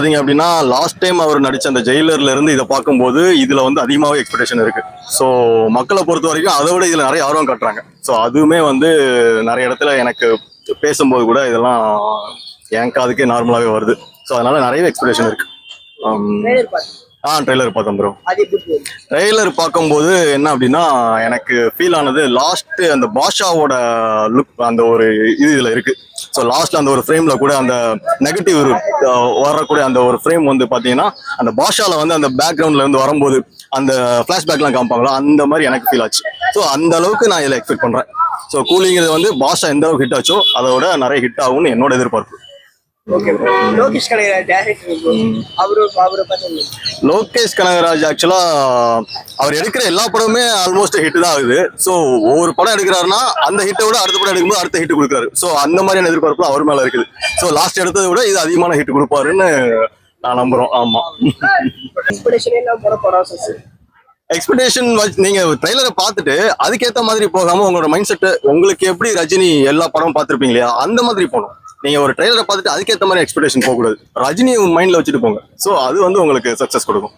பாத்தீங்க அப்படின்னா last time அவர் நடிச்ச அந்த ஜெயிலர்ல இருந்து இதை பார்க்கும்போது இதுல வந்து அதிகமாகவே எக்ஸ்பெக்டேஷன் இருக்கு. ஸோ மக்களை பொறுத்த வரைக்கும் அதை விட இதுல நிறைய ஆர்வம் காட்டுறாங்க. ஸோ அதுவுமே வந்து நிறைய இடத்துல எனக்கு பேசும்போது கூட இதெல்லாம் என் காதுக்கே நார்மலாகவே வருது. ஸோ அதனால நிறைய எக்ஸ்பெக்டேஷன் இருக்கு. பார்த்து ஆ ட்ரெய்லர் பார்த்தோம் ப்ரோ ட்ரெய்லர் பார்க்கும்போது என்ன அப்படின்னா எனக்கு ஃபீல் ஆனது லாஸ்ட் அந்த பாஷாவோட லுக் அந்த ஒரு இது இதுல இருக்கு. ஸோ லாஸ்ட்ல அந்த ஒரு ஃப்ரேம்ல கூட அந்த நெகட்டிவ் uh, வரக்கூடிய அந்த ஒரு ஃப்ரேம் வந்து பாத்தீங்கன்னா அந்த பாஷால வந்து அந்த பேக்ரவுண்ட்ல இருந்து வரும்போது அந்த ஃபிளாஷ்பேக்லாம் காமிப்பாங்களோ? அந்த மாதிரி எனக்கு ஃபீல் ஆச்சு. ஸோ அந்த அளவுக்கு நான் இதில் எக்ஸ்பெக்ட் பண்றேன். ஸோ கூலிங்கிறது வந்து பாஷா எந்த அளவுக்கு ஹிட் ஆச்சோ அதோட நிறைய ஹிட் ஆகும்னு என்னோட எதிர்பார்ப்பு. Okay bro Lokesh Kanagaraj director bro அவரு அவரை பார்த்து லோகேஷ் கனகராஜ் ஆக்சுவலா அவர் எடுக்கிற எல்லா படமுமே ஆல்மோஸ்ட் ஹிட் தான் ஆகுது. ஸோ ஒவ்வொரு படம் எடுக்கிறாருன்னா அந்த ஹிட்டை விட அடுத்த படம் எடுக்கும்போது அடுத்த ஹிட் கொடுக்குறாரு. ஸோ அந்த மாதிரியான எதிர்பார்ப்பு அவர் மேல இருக்குது. ஸோ லாஸ்ட் எடுத்ததை விட இது அதிகமான ஹிட் கொடுப்பாருன்னு நான் நம்புறோம். ஆமா. எக்ஸ்பெக்டேஷன் நீங்க ட்ரைலரை பார்த்துட்டு அதுக்கேத்த மாதிரி போகாம உங்களோட மைண்ட் செட் உங்களுக்கு எப்படி ரஜினி எல்லா படமும் பார்த்திருப்பீங்க இல்லையா? அந்த மாதிரி போகணும். நீங்க ஒரு ட்ரெயிலரை பார்த்துட்டு அதுக்கேற்ற மாதிரி எக்ஸ்பெக்டேஷன் போகக்கூடாது. ரஜினி மைண்ட்ல வச்சுட்டு போங்க. ஸோ அது வந்து உங்களுக்கு சக்சஸ் கொடுக்கும்.